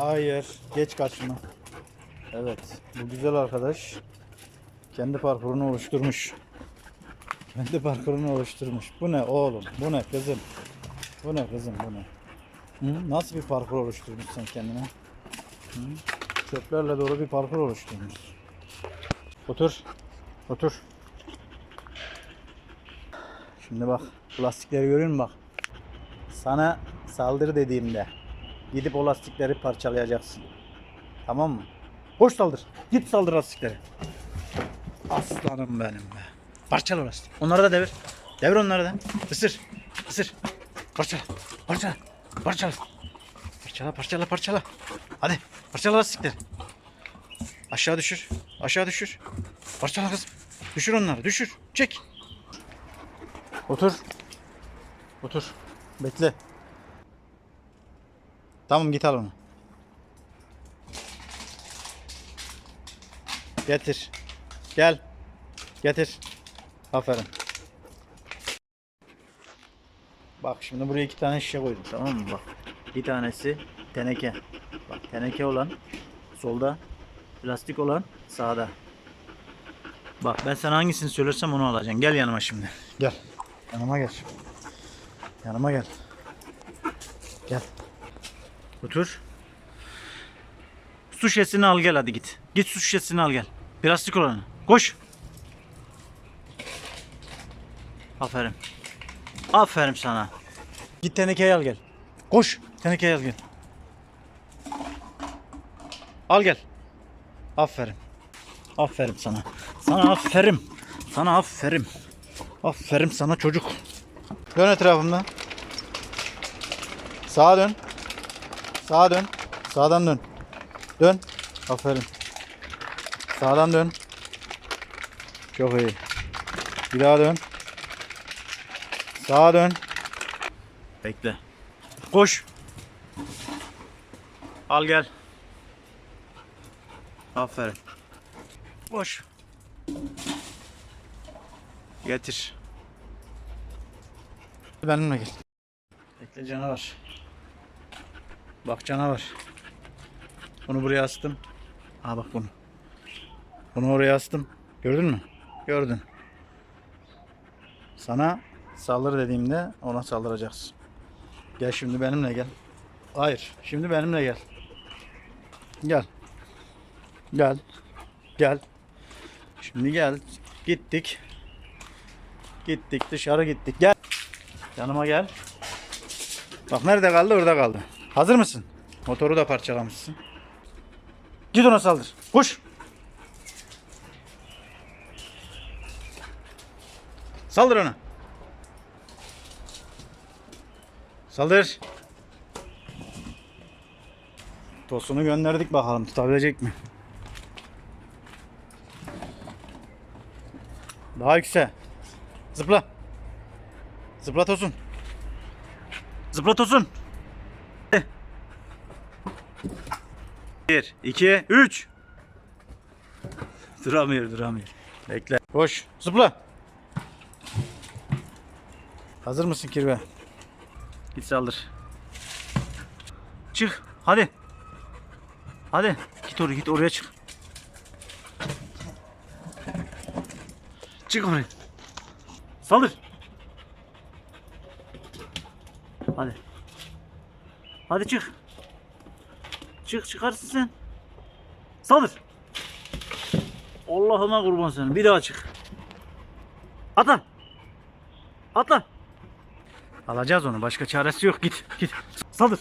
Hayır. Geç kaçma. Evet. Bu güzel arkadaş kendi parkurunu oluşturmuş. Kendi parkurunu oluşturmuş. Bu ne oğlum? Bu ne kızım? Bu ne kızım? Bu ne? Hı? Nasıl bir parkur oluşturmuşsun kendine? Hı? Çöplerle dolu bir parkur oluşturmuş. Otur. Otur. Şimdi bak. Lastikleri görüyor musun bak? Sana saldır dediğimde gidip o lastikleri parçalayacaksın. Tamam mı? Hoş saldır. Git saldır lastikleri. Aslanım benim be. Parçala lastik. Onları da devir. Devir onları da. Isır. Isır. Parçala. Parçala. Parçala. Parçala parçala parçala. Hadi parçala lastikleri. Aşağı düşür. Aşağı düşür. Parçala kızım. Düşür onları. Düşür. Çek. Otur. Otur. Bekle. Tamam git al onu. Getir. Gel. Getir. Aferin. Bak şimdi buraya iki tane şişe koydum tamam mı bak. Bir tanesi teneke. Bak teneke olan solda. Plastik olan sağda. Bak ben sana hangisini söylersem onu alacaksın. Gel yanıma şimdi. Gel. Yanıma gel. Yanıma gel. Gel. Otur. Su şişesini al gel hadi git. Git su şişesini al gel. Plastik olanı. Koş. Aferin. Aferin sana. Git tenekeyi al gel. Koş. Tenekeyi al gel. Al gel. Aferin. Aferin sana. Sana aferin. Sana aferin. Aferin sana çocuk. Dön etrafımda. Sağa dön. Sağa dön. Sağdan dön. Dön. Aferin. Sağdan dön. Çok iyi. Bir daha dön. Sağa dön. Bekle. Koş. Al gel. Aferin. Koş. Getir. Benimle gel. Bekle canavar. Bak canavar. Bunu buraya astım. Aa bak bunu. Bunu oraya astım. Gördün mü? Gördün. Sana saldır dediğimde ona saldıracaksın. Gel şimdi benimle gel. Hayır. Şimdi benimle gel. Gel. Gel. Gel. Şimdi gel. Gittik. Gittik dışarı gittik. Gel. Yanıma gel. Bak nerede kaldı? Orada kaldı. Hazır mısın? Motoru da parçalamışsın. Git ona saldır. Koş. Saldır ona. Saldır. Tosunu gönderdik bakalım tutabilecek mi? Daha yüksek. Zıpla. Zıplat olsun. Zıplat olsun. 1, 2, 3. Duramıyor, duramıyor. Bekle. Koş, zıpla. Hazır mısın kirve? Git saldır. Çık, hadi. Hadi, git oraya, git oraya çık. Çık oraya. Saldır. Hadi. Hadi çık. Çık çıkarsın sen. Saldır. Allah'ına kurban senin. Bir daha çık. Atla. Atla. Alacağız onu. Başka çaresi yok. Git. Git. Saldır.